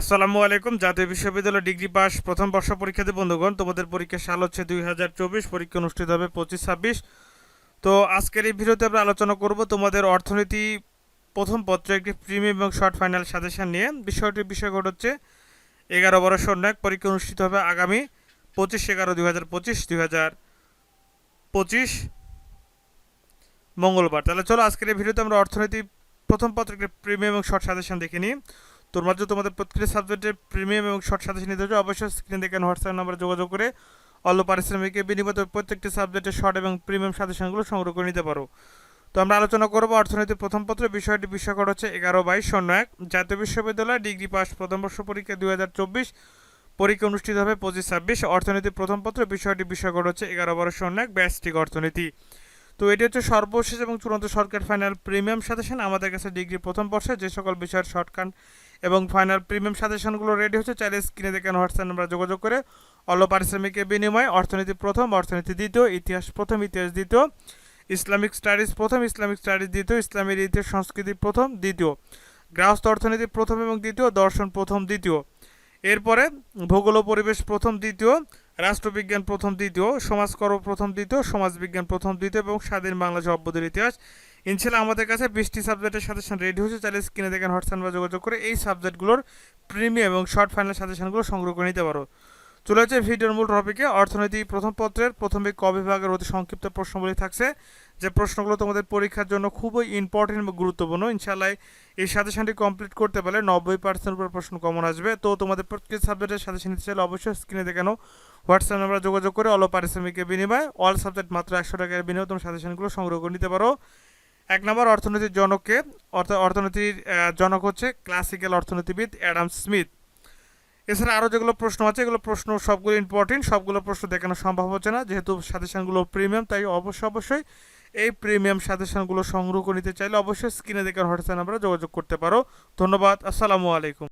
আসসালামু আলাইকুম। জাতীয় বিশ্ববিদ্যালয় ডিগ্রি পাস প্রথম বর্ষ পরীক্ষার্থী বন্ধুগণ, তোমাদের পরীক্ষা সাল হচ্ছে দুই হাজার চব্বিশ, পরীক্ষা অনুষ্ঠিত হবে পঁচিশ ছাব্বিশ। তো আজকের এই ভিডিওতে আমরা আলোচনা করব তোমাদের অর্থনীতি, প্রথম পত্র, একটি প্রিমিয়াম এবং শর্ট ফাইনাল সাজেশন নিয়ে। বিষয়টির বিষয় হচ্ছে এগারো বারো এক পরীক্ষা অনুষ্ঠিত হবে আগামী পঁচিশ এগারো দুই হাজার পঁচিশ, দুই হাজার পঁচিশ মঙ্গলবার। তাহলে চলো আজকের এই ভিডিওতে আমরা অর্থনীতি, প্রথম পত্র, একটি প্রিমিয়াম এবং শর্ট সাজেশন দেখে নিই। তোমরা যদি তোমাদের প্রত্যেকটি সাবজেক্টের প্রিমিয়াম এবং শর্ট সাজেশন নিতে চাও অবশ্যই স্ক্রিন দেখেন হোয়াটসঅ্যাপ নাম্বারে যোগাযোগ করে অল্প পারিশ্রমিকের বিনিময়ে প্রত্যেকটি সাবজেক্টের শর্ট এবং প্রিমিয়াম সাজেশনগুলো সংগ্রহ করে নিতে পারো। তো আমরা আলোচনা করব অর্থনীতির প্রথম পত্র, বিষয়টি বিষয়কর হচ্ছে এগারো বাইশ শূন্য এক। জাতীয় বিশ্ববিদ্যালয় ডিগ্রি পাস প্রথম বর্ষ পরীক্ষা দুই হাজার চব্বিশ, পরীক্ষা অনুষ্ঠিত হবে পঁচিশ ছাব্বিশ। অর্থনীতির প্রথম পত্র, বিষয়টি বিষয়কর হচ্ছে এগারো বারো শূন্য এক ব্যষ্টিক অর্থনীতি। তো এটি হচ্ছে সর্বশেষ এবং চূড়ান্ত সরকার ফাইনাল প্রিমিয়াম সাজেশন আমাদের কাছে ডিগ্রি প্রথম বর্ষে, যে সকল বিষয়ের শর্টকাট এবং ফাইনাল প্রিমিয়াম সাজেশনগুলো রেডি হচ্ছে, চাইলে স্ক্রিনে দেখেন হোয়াটসঅ্যাপ নাম্বার যোগাযোগ করে অল্প পারিশ্রমিকের বিনিময়ে অর্থনীতি প্রথম, অর্থনীতি দ্বিতীয়, ইতিহাস প্রথম, ইতিহাস দ্বিতীয়, ইসলামিক স্টাডিজ প্রথম, ইসলামিক স্টাডিজ দ্বিতীয়, ইসলামের ইতিহাস, সংস্কৃতি প্রথম, দ্বিতীয় গৃহস্থ অর্থনীতি প্রথম এবং দ্বিতীয়, দর্শন প্রথম, দ্বিতীয়। এরপরে ভূগোল পরিবেশ প্রথম, দ্বিতীয় রাষ্ট্রবিজ্ঞান প্রথম, দ্বিতীয়, সমাজকর্ম প্রথম, দ্বিতীয়, সমাজবিজ্ঞান প্রথম, দ্বিতীয় এবং স্বাধীন বাংলা সভ্যদের ইতিহাস, ইনশাল্লাহ আমাদের কাছে বিশটি সাবজেক্টের সাজেশন রেডি হয়েছে। চাইলে স্ক্রিনে দেখেন হোয়াটসঅ্যাপ বা যোগাযোগ করে এই সাবজেক্টগুলোর প্রিমিয়াম এবং শর্ট ফাইনাল সাজেশনগুলো সংগ্রহ করে নিতে পারো। চলে যাচ্ছে ভিডিওর মূল টপিকে অর্থনীতি প্রথম পত্রের, প্রথমে ক বিভাগের অতি সংক্ষিপ্ত প্রশ্নগুলি থাকছে। যে প্রশ্নগুলো তোমাদের পরীক্ষার জন্য খুবই ইম্পর্টেন্ট এবং গুরুত্বপূর্ণ ইনশাল্লাহ এই সাজেশনটি কমপ্লিট করতে পারলে নব্বই পার্সেন্ট উপর প্রশ্ন কমন আসবে। তো তোমাদের প্রত্যেক সাবজেক্টের সাজেশন নিতে চাইলে অবশ্যই স্ক্রিনে দেখানো হোয়াটসঅ্যাপ নাম্বার যোগাযোগ করে অল পারিশ্রমিকের বিনিময়ে অল সাবজেক্ট মাত্র একশো টাকার বিনিময়ে তুমি সাজেশনগুলো সংগ্রহ করে নিতে পারো। এক নম্বর, অর্থনীতির জনককে অর্থাৎ অর্থনীতির জনক হচ্ছে ক্লাসিক্যাল অর্থনীতিবিদ অ্যাডাম স্মিথ। এছাড়া আরও যেগুলো প্রশ্ন আছে, এগুলো প্রশ্ন সবগুলো ইম্পর্টেন্ট সবগুলো প্রশ্ন দেখানো সম্ভব হচ্ছে না। যেহেতু সাজেশানগুলো প্রিমিয়াম তাই অবশ্যই অবশ্যই এই প্রিমিয়াম সাজেশানগুলো সংগ্রহ করে নিতে চাইলে অবশ্যই স্ক্রিনে দেখার হোয়াটসঅ্যাপ নাম্বারে যোগাযোগ করতে পারো। ধন্যবাদ, আসসালামু আলাইকুম।